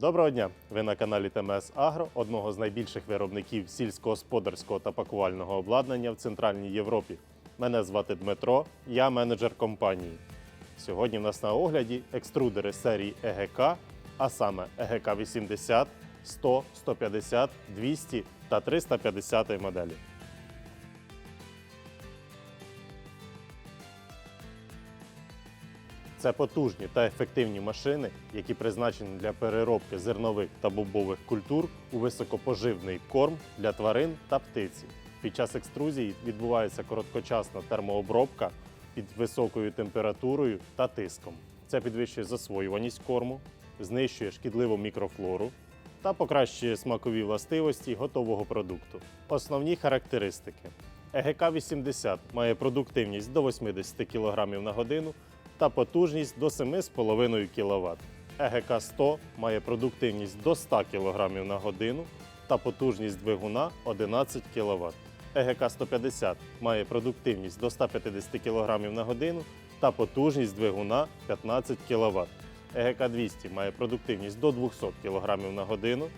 Доброго дня! Ви на каналі ТМС Агро, одного з найбільших виробників сільськогосподарського та пакувального обладнання в Центральній Європі. Мене звати Дмитро, я менеджер компанії. Сьогодні в нас на огляді екструдери серії ЕГК, а саме ЕГК 80, 100, 150, 200 та 350 моделі. Це потужні та ефективні машини, які призначені для переробки зернових та бобових культур у високопоживний корм для тварин та птиці. Під час екструзії відбувається короткочасна термообробка під високою температурою та тиском. Це підвищує засвоюваність корму, знищує шкідливу мікрофлору та покращує смакові властивості готового продукту. Основні характеристики: ЕГК 80 має продуктивність до 80 кг на годину та потужність до 7,5 кВт. ЕГК 100 має продуктивність до 100 кг на годину та потужність двигуна 11 кВт. ЕГК 150 має продуктивність до 150 кг на годину та потужність двигуна 15 кВт. ЕГК 200 має продуктивність до 200 кг на годину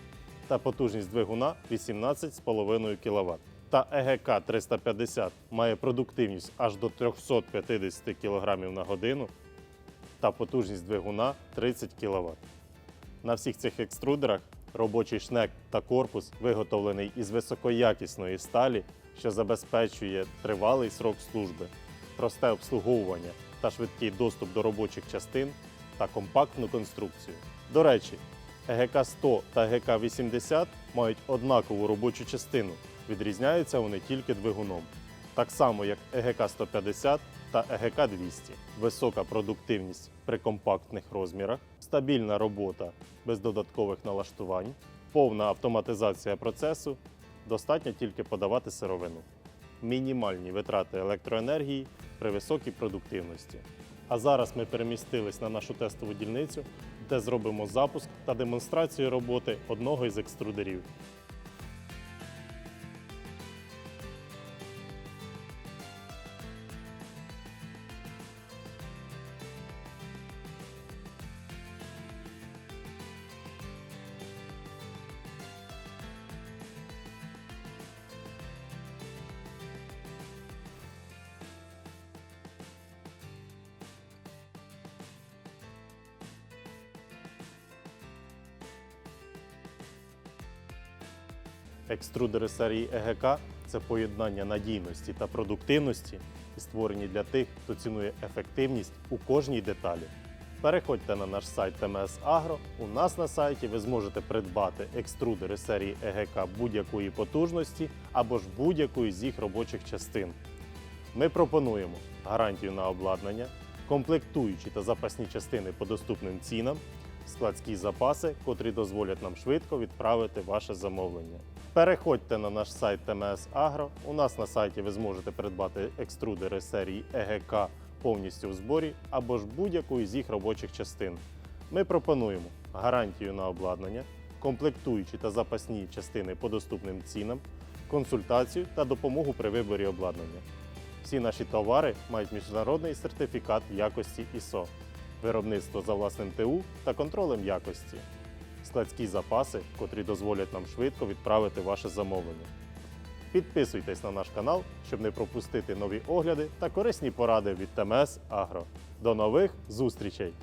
та потужність двигуна 18,5 кВт. Та ЕГК 350 має продуктивність аж до 350 кг на годину та потужність двигуна 30 кВт. На всіх цих екструдерах робочий шнек та корпус виготовлений із високоякісної сталі, що забезпечує тривалий срок служби, просте обслуговування та швидкий доступ до робочих частин та компактну конструкцію. До речі, ЕГК 100 та ЕГК 80 мають однакову робочу частину, відрізняються вони тільки двигуном. Так само, як ЕГК 150 та ЕГК 200. Висока продуктивність при компактних розмірах, стабільна робота без додаткових налаштувань, повна автоматизація процесу, достатньо тільки подавати сировину. Мінімальні витрати електроенергії при високій продуктивності. А зараз ми перемістились на нашу тестову дільницю, де зробимо запуск та демонстрацію роботи одного із екструдерів. Екструдери серії ЕГК це поєднання надійності та продуктивності і створені для тих, хто цінує ефективність у кожній деталі. Переходьте на наш сайт ТМС Агро. У нас на сайті ви зможете придбати екструдери серії ЕГК будь-якої потужності або ж будь-якої з їх робочих частин. Ми пропонуємо гарантію на обладнання, комплектуючі та запасні частини по доступним цінам, складські запаси, котрі дозволять нам швидко відправити ваше замовлення. Переходьте на наш сайт ТМС Агро. У нас на сайті ви зможете придбати екструдери серії ЕГК повністю в зборі або ж будь-якої з їх робочих частин. Ми пропонуємо гарантію на обладнання, комплектуючі та запасні частини по доступним цінам, консультацію та допомогу при виборі обладнання. Всі наші товари мають міжнародний сертифікат якості ISO, виробництво за власним ТУ та контролем якості, складські запаси, котрі дозволять нам швидко відправити ваше замовлення. Підписуйтесь на наш канал, щоб не пропустити нові огляди та корисні поради від ТМС Агро. До нових зустрічей!